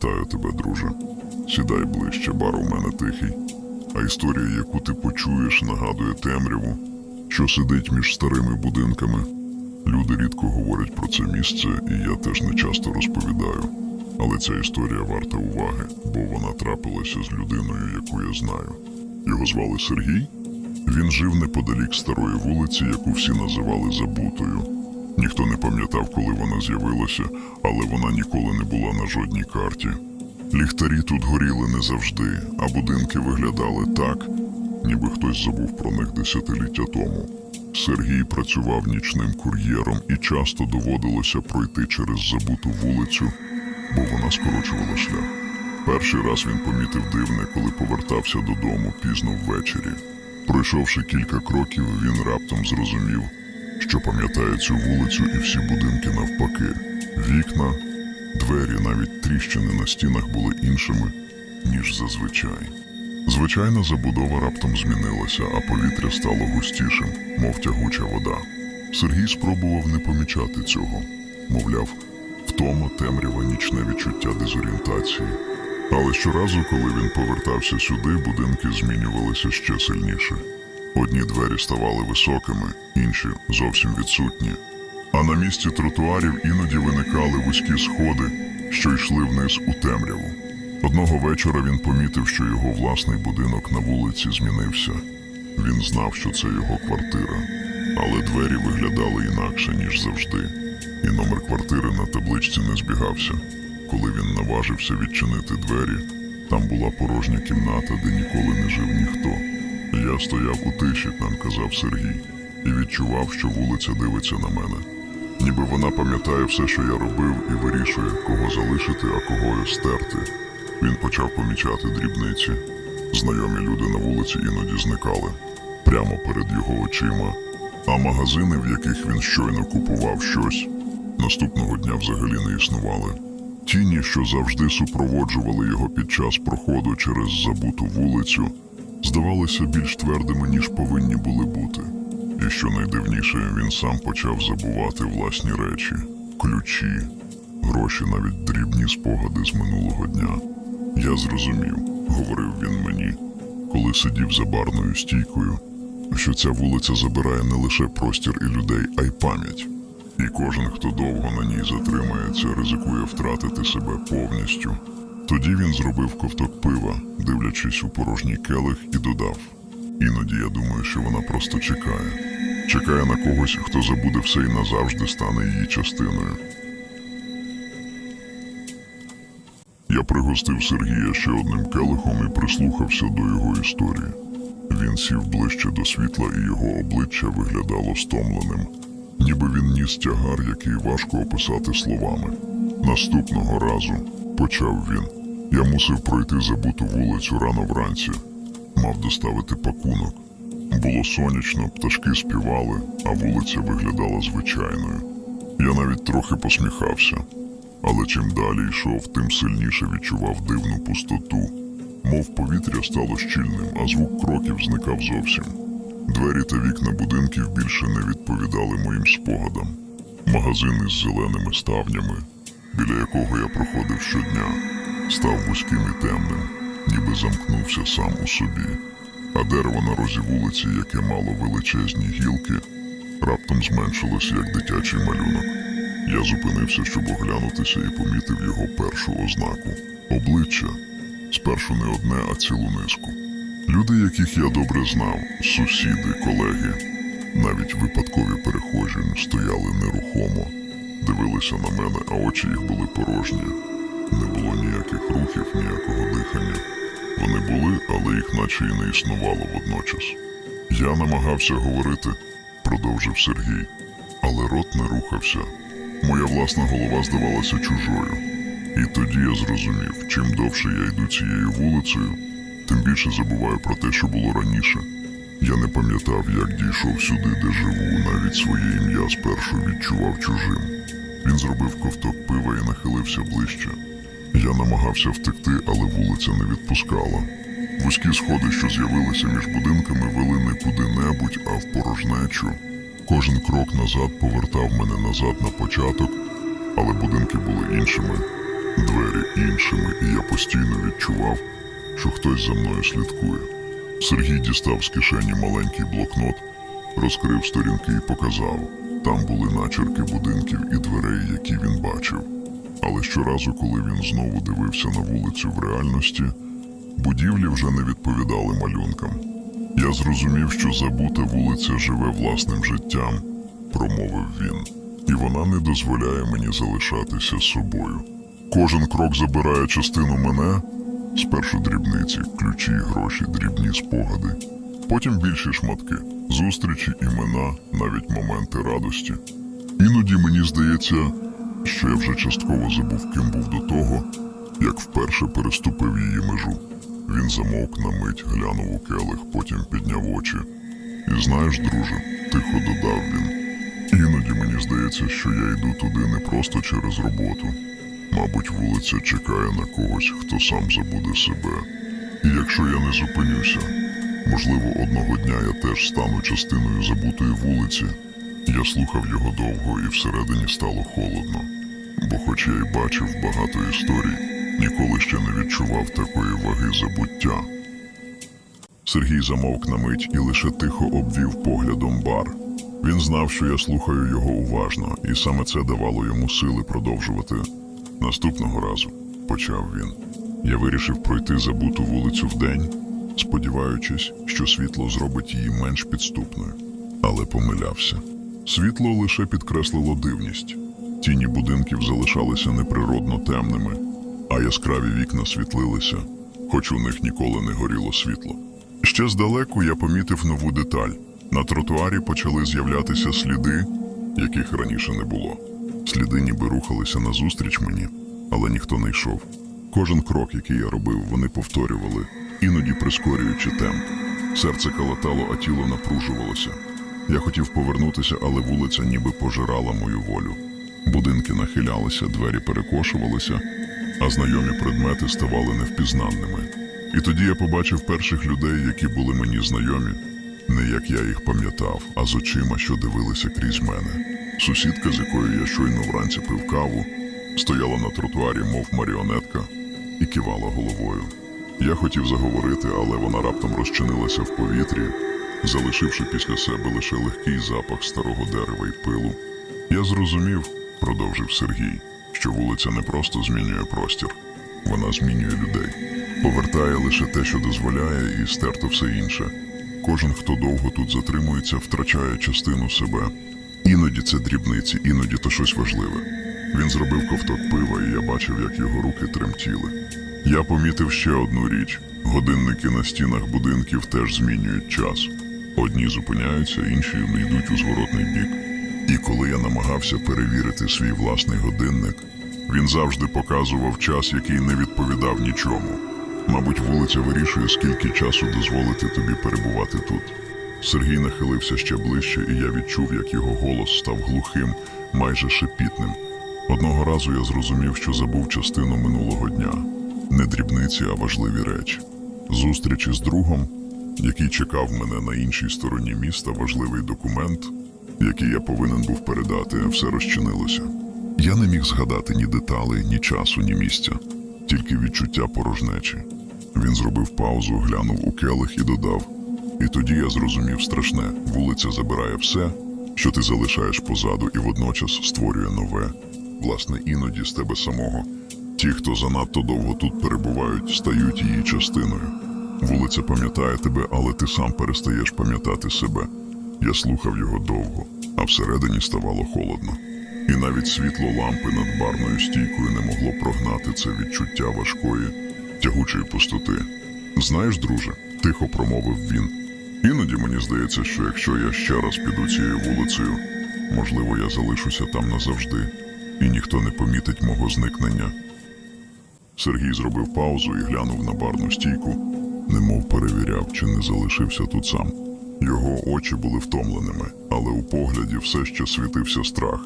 Вітаю тебе, друже. Сідай ближче, бар у мене тихий. А історія, яку ти почуєш, нагадує темряву, що сидить між старими будинками. Люди рідко говорять про це місце, і я теж не часто розповідаю. Але ця історія варта уваги, бо вона трапилася з людиною, яку я знаю. Його звали Сергій. Він жив неподалік старої вулиці, яку всі називали Забутою. Ніхто не пам'ятав, коли вона з'явилася, але вона ніколи не була на жодній карті. Ліхтарі тут горіли не завжди, а будинки виглядали так, ніби хтось забув про них десятиліття тому. Сергій працював нічним кур'єром і часто доводилося пройти через забуту вулицю, бо вона скорочувала шлях. Перший раз він помітив дивне, коли повертався додому пізно ввечері. Пройшовши кілька кроків, він раптом зрозумів, що пам'ятає цю вулицю і всі будинки навпаки. Вікна, двері, навіть тріщини на стінах були іншими, ніж зазвичай. Звичайна забудова раптом змінилася, а повітря стало густішим, мов тягуча вода. Сергій спробував не помічати цього, мовляв, втома темрява нічне відчуття дезорієнтації. Але щоразу, коли він повертався сюди, будинки змінювалися ще сильніше. Одні двері ставали високими, інші зовсім відсутні. А на місці тротуарів іноді виникали вузькі сходи, що йшли вниз у темряву. Одного вечора він помітив, що його власний будинок на вулиці змінився. Він знав, що це його квартира, але двері виглядали інакше, ніж завжди, і номер квартири на табличці не збігався. Коли він наважився відчинити двері, там була порожня кімната, де ніколи не жив ніхто. Я стояв у тиші, нам казав Сергій, і відчував, що вулиця дивиться на мене. Ніби вона пам'ятає все, що я робив, і вирішує, кого залишити, а кого стерти. Він почав помічати дрібниці. Знайомі люди на вулиці іноді зникали прямо перед його очима, а магазини, в яких він щойно купував щось, наступного дня взагалі не існували. Тіні, що завжди супроводжували його під час проходу через забуту вулицю, здавалися більш твердими, ніж повинні були бути. І що найдивніше, він сам почав забувати власні речі, ключі, гроші, навіть дрібні спогади з минулого дня. Я зрозумів, говорив він мені, коли сидів за барною стійкою, що ця вулиця забирає не лише простір і людей, а й пам'ять. І кожен, хто довго на ній затримається, ризикує втратити себе повністю. Тоді він зробив ковток пива, дивлячись у порожній келих, і додав: Іноді я думаю, що вона просто чекає. Чекає на когось, хто забуде все і назавжди стане її частиною. Я пригостив Сергія ще одним келихом і прислухався до його історії. Він сів ближче до світла, і його обличчя виглядало стомленим, ніби він ніс тягар, який важко описати словами. Наступного разу, почав він, я мусив пройти забуту вулицю рано вранці, мав доставити пакунок. Було сонячно, пташки співали, а вулиця виглядала звичайною. Я навіть трохи посміхався, але чим далі йшов, тим сильніше відчував дивну пустоту. Мов повітря стало щільним, а звук кроків зникав зовсім. Двері та вікна будинків більше не відповідали моїм спогадам. Магазин із зеленими ставнями, біля якого я проходив щодня, став вузьким і темним, ніби замкнувся сам у собі. А дерево на розі вулиці, яке мало величезні гілки, раптом зменшилось, як дитячий малюнок. Я зупинився, щоб оглянутися, і помітив його першу ознаку обличчя. Спершу не одне, а цілу низку. Люди, яких я добре знав, сусіди, колеги, навіть випадкові перехожі стояли нерухомо, дивилися на мене, а очі їх були порожні. Не було ніяких рухів, ніякого дихання. Вони були, але їх наче і не існувало водночас. Я намагався говорити, продовжив Сергій, але рот не рухався. Моя власна голова здавалася чужою. І тоді я зрозумів, чим довше я йду цією вулицею, тим більше забуваю про те, що було раніше. Я не пам'ятав, як дійшов сюди, де живу, навіть своє ім'я спершу відчував чужим. Він зробив ковток пива і нахилився ближче. Я намагався втекти, але вулиця не відпускала. Вузькі сходи, що з'явилися між будинками, вели не куди-небудь, а в порожнечу. Кожен крок назад повертав мене назад на початок, але будинки були іншими. двері іншими, і я постійно відчував, що хтось за мною слідкує. Сергій дістав з кишені маленький блокнот, розкрив сторінки і показав. Там були начерки будинків і дверей, які він бачив. Але щоразу, коли він знову дивився на вулицю в реальності, будівлі вже не відповідали малюнкам. Я зрозумів, що забута вулиця живе власним життям, промовив він, і вона не дозволяє мені залишатися собою. Кожен крок забирає частину мене, спершу дрібниці, ключі, гроші, дрібні спогади, потім більші шматки, зустрічі, імена, навіть моменти радості. Іноді мені здається, що я вже частково забув, ким був до того, як вперше переступив її межу. Він замовк на мить, глянув у келих, потім підняв очі. І знаєш, друже, тихо додав він. Іноді мені здається, що я йду туди не просто через роботу. Мабуть, вулиця чекає на когось, хто сам забуде себе. І якщо я не зупинюся, можливо, одного дня я теж стану частиною забутої вулиці. Я слухав його довго і всередині стало холодно, бо, хоч я й бачив багато історій, ніколи ще не відчував такої ваги забуття. Сергій замовк на мить і лише тихо обвів поглядом бар. Він знав, що я слухаю його уважно, і саме це давало йому сили продовжувати. Наступного разу, почав він, я вирішив пройти забуту вулицю вдень, сподіваючись, що світло зробить її менш підступною. Але помилявся. Світло лише підкреслило дивність. Тіні будинків залишалися неприродно темними, а яскраві вікна світлилися, хоч у них ніколи не горіло світло. Ще здалеку я помітив нову деталь. На тротуарі почали з'являтися сліди, яких раніше не було. Сліди ніби рухалися назустріч мені, але ніхто не йшов. Кожен крок, який я робив, вони повторювали, іноді прискорюючи темп. Серце калатало, а тіло напружувалося. Я хотів повернутися, але вулиця ніби пожирала мою волю. Будинки нахилялися, двері перекошувалися, а знайомі предмети ставали невпізнанними. І тоді я побачив перших людей, які були мені знайомі, не як я їх пам'ятав, а з очима, що дивилися крізь мене. Сусідка, з якою я щойно вранці пив каву, стояла на тротуарі, мов маріонетка, і кивала головою. Я хотів заговорити, але вона раптом розчинилася в повітрі, залишивши після себе лише легкий запах старого дерева і пилу. Я зрозумів, продовжив Сергій, що вулиця не просто змінює простір, вона змінює людей, повертає лише те, що дозволяє, і стерто все інше. Кожен, хто довго тут затримується, втрачає частину себе. Іноді це дрібниці, іноді то щось важливе. Він зробив ковток пива, і я бачив, як його руки тремтіли. Я помітив ще одну річ: годинники на стінах будинків теж змінюють час. Одні зупиняються, інші йдуть у зворотний бік. І коли я намагався перевірити свій власний годинник, він завжди показував час, який не відповідав нічому. Мабуть, вулиця вирішує, скільки часу дозволити тобі перебувати тут. Сергій нахилився ще ближче, і я відчув, як його голос став глухим, майже шепітним. Одного разу я зрозумів, що забув частину минулого дня не дрібниці, а важливі речі. Зустрічі з другом, який чекав мене на іншій стороні міста, важливий документ, який я повинен був передати, все розчинилося. Я не міг згадати ні деталей, ні часу, ні місця, тільки відчуття порожнечі. Він зробив паузу, глянув у келих і додав. І тоді я зрозумів страшне: вулиця забирає все, що ти залишаєш позаду, і водночас створює нове. Власне, іноді з тебе самого. Ті, хто занадто довго тут перебувають, стають її частиною. Вулиця пам'ятає тебе, але ти сам перестаєш пам'ятати себе. Я слухав його довго, а всередині ставало холодно. І навіть світло лампи над барною стійкою не могло прогнати це відчуття важкої, тягучої пустоти. Знаєш, друже, тихо промовив він. Іноді мені здається, що якщо я ще раз піду цією вулицею, можливо, я залишуся там назавжди, і ніхто не помітить мого зникнення. Сергій зробив паузу і глянув на барну стійку, немов перевіряв, чи не залишився тут сам. Його очі були втомленими, але у погляді все ще світився страх,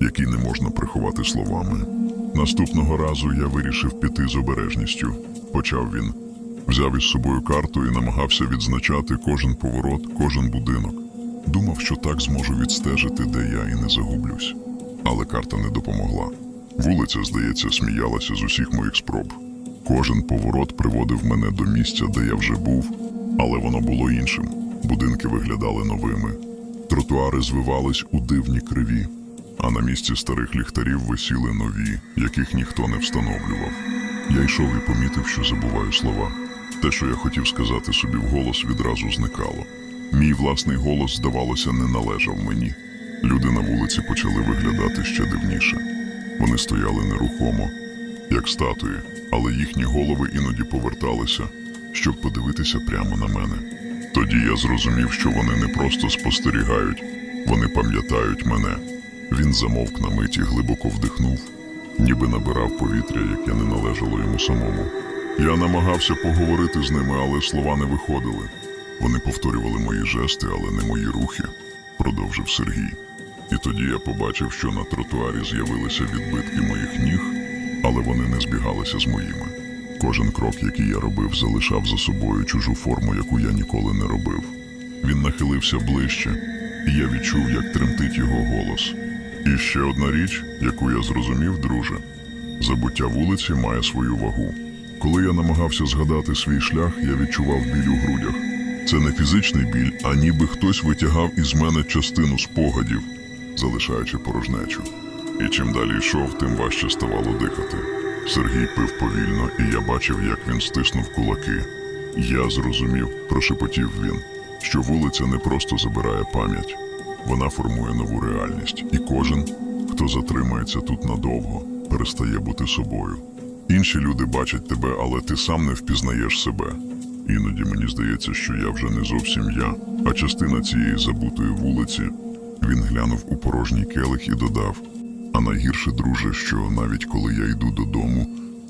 який не можна приховати словами. Наступного разу я вирішив піти з обережністю, почав він. Взяв із собою карту і намагався відзначати кожен поворот, кожен будинок. Думав, що так зможу відстежити, де я і не загублюсь. Але карта не допомогла. Вулиця, здається, сміялася з усіх моїх спроб. Кожен поворот приводив мене до місця, де я вже був, але воно було іншим. Будинки виглядали новими. Тротуари звивались у дивні криві, а на місці старих ліхтарів висіли нові, яких ніхто не встановлював. Я йшов і помітив, що забуваю слова. Те, що я хотів сказати собі вголос, відразу зникало. Мій власний голос, здавалося, не належав мені. Люди на вулиці почали виглядати ще дивніше. Вони стояли нерухомо, як статуї, але їхні голови іноді поверталися, щоб подивитися прямо на мене. Тоді я зрозумів, що вони не просто спостерігають, вони пам'ятають мене. Він замовк на мить і глибоко вдихнув, ніби набирав повітря, яке не належало йому самому. Я намагався поговорити з ними, але слова не виходили. Вони повторювали мої жести, але не мої рухи, продовжив Сергій. І тоді я побачив, що на тротуарі з'явилися відбитки моїх ніг, але вони не збігалися з моїми. Кожен крок, який я робив, залишав за собою чужу форму, яку я ніколи не робив. Він нахилився ближче, і я відчув, як тремтить його голос. І ще одна річ, яку я зрозумів, друже: забуття вулиці має свою вагу. Коли я намагався згадати свій шлях, я відчував біль у грудях. Це не фізичний біль, а ніби хтось витягав із мене частину спогадів, залишаючи порожнечу. І чим далі йшов, тим важче ставало дихати. Сергій пив повільно, і я бачив, як він стиснув кулаки. Я зрозумів, прошепотів він, що вулиця не просто забирає пам'ять, вона формує нову реальність, і кожен, хто затримається тут надовго, перестає бути собою. Інші люди бачать тебе, але ти сам не впізнаєш себе. Іноді мені здається, що я вже не зовсім я, а частина цієї забутої вулиці. Він глянув у порожній келих і додав: А найгірше, друже, що навіть коли я йду додому,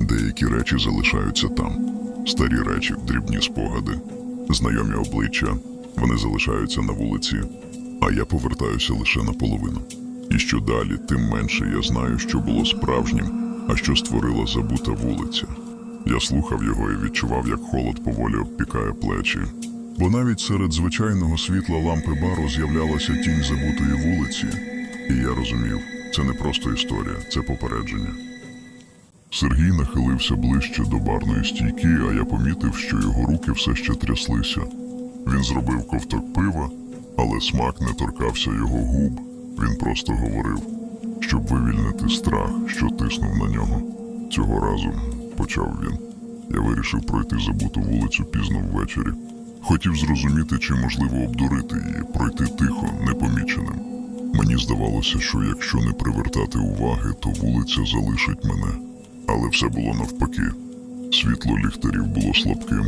деякі речі залишаються там. Старі речі, дрібні спогади, знайомі обличчя, вони залишаються на вулиці, а я повертаюся лише наполовину. І що далі, тим менше я знаю, що було справжнім, а що створила забута вулиця. Я слухав його і відчував, як холод поволі обпікає плечі. Бо навіть серед звичайного світла лампи бару з'являлася тінь забутої вулиці, і я розумів, це не просто історія, це попередження. Сергій нахилився ближче до барної стійки, а я помітив, що його руки все ще тряслися. Він зробив ковток пива, але смак не торкався його губ. Він просто говорив, щоб вивільнити страх, що тиснув на нього. Цього разу почав він. Я вирішив пройти забуту вулицю пізно ввечері. Хотів зрозуміти, чи можливо обдурити її, пройти тихо, непоміченим. Мені здавалося, що якщо не привертати уваги, то вулиця залишить мене. Але все було навпаки. Світло ліхтарів було слабким,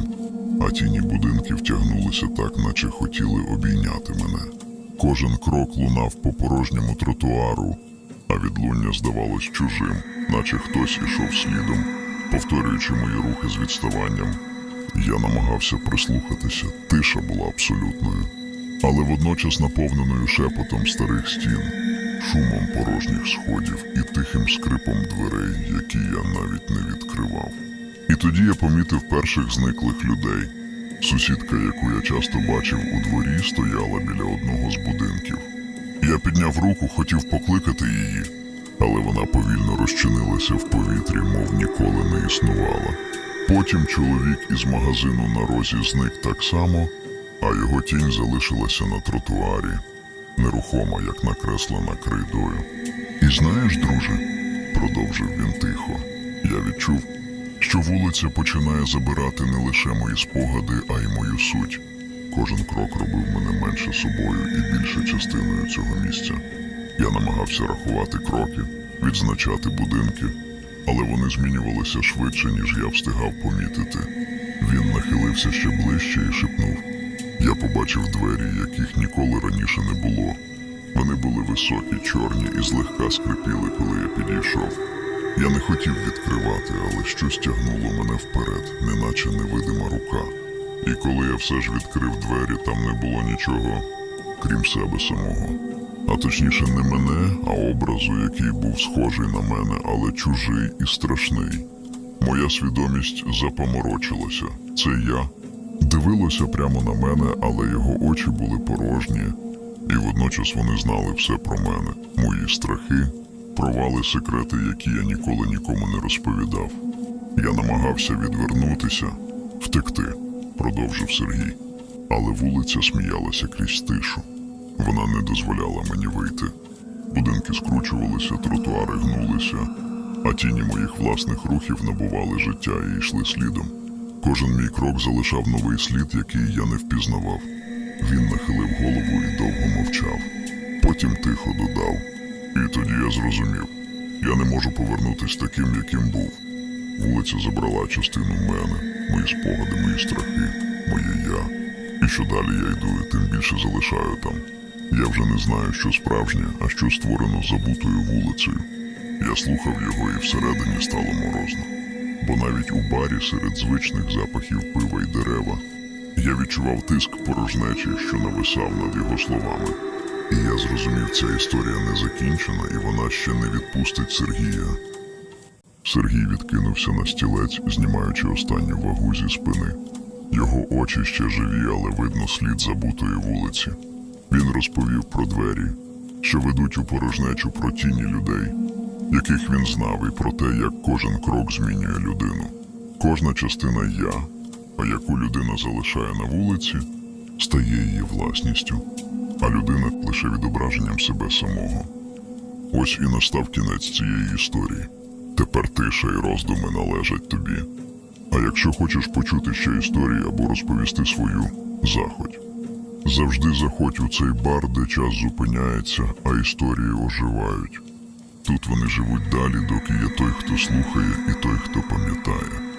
а тіні будинків тягнулися так, наче хотіли обійняти мене. Кожен крок лунав по порожньому тротуару, а відлуння здавалось чужим, наче хтось ішов слідом, повторюючи мої рухи з відставанням. Я намагався прислухатися, тиша була абсолютною, але водночас наповненою шепотом старих стін, шумом порожніх сходів і тихим скрипом дверей, які я навіть не відкривав. І тоді я помітив перших зниклих людей. Сусідка, яку я часто бачив у дворі, стояла біля одного з будинків. Я підняв руку, хотів покликати її, але вона повільно розчинилася в повітрі, мов ніколи не існувала. Потім чоловік із магазину на розі зник так само, а його тінь залишилася на тротуарі, нерухома, як накреслена крейдою. І знаєш, друже, продовжив він тихо, я відчув, що вулиця починає забирати не лише мої спогади, а й мою суть. Кожен крок робив мене менше собою і більше частиною цього місця. Я намагався рахувати кроки, відзначати будинки, але вони змінювалися швидше, ніж я встигав помітити. Він нахилився ще ближче і шепнув. Я побачив двері, яких ніколи раніше не було. Вони були високі, чорні і злегка скрипіли, коли я підійшов. Я не хотів відкривати, але щось тягнуло мене вперед, неначе невидима рука. І коли я все ж відкрив двері, там не було нічого, крім себе самого. А точніше, не мене, а образу, який був схожий на мене, але чужий і страшний. Моя свідомість запоморочилася. Це я. Дивилося прямо на мене, але його очі були порожні, і водночас вони знали все про мене, мої страхи, провали секрети, які я ніколи нікому не розповідав. Я намагався відвернутися, втекти, продовжив Сергій. Але вулиця сміялася крізь тишу. Вона не дозволяла мені вийти. Будинки скручувалися, тротуари гнулися, а тіні моїх власних рухів набували життя і йшли слідом. Кожен мій крок залишав новий слід, який я не впізнавав. Він нахилив голову і довго мовчав. Потім тихо додав. І тоді я зрозумів, я не можу повернутися таким, яким був. Вулиця забрала частину мене, мої спогади, мої страхи, моє я. І що далі я йду, тим більше залишаю там. Я вже не знаю, що справжнє, а що створено забутою вулицею. Я слухав його і всередині стало морозно. Бо навіть у барі серед звичних запахів пива й дерева я відчував тиск порожнечі, що нависав над його словами. І я зрозумів, ця історія не закінчена, і вона ще не відпустить Сергія. Сергій відкинувся на стілець, знімаючи останню вагу зі спини. Його очі ще живі, але видно слід забутої вулиці. Він розповів про двері, що ведуть у порожнечу про тіні людей, яких він знав, і про те, як кожен крок змінює людину. Кожна частина я, а яку людина залишає на вулиці, стає її власністю, а людина лише відображенням себе самого. Ось і настав кінець цієї історії. Тепер тиша і роздуми належать тобі. А якщо хочеш почути ще історії або розповісти свою, заходь. Завжди заходь у цей бар, де час зупиняється, а історії оживають. Тут вони живуть далі, доки є той, хто слухає, і той, хто пам'ятає.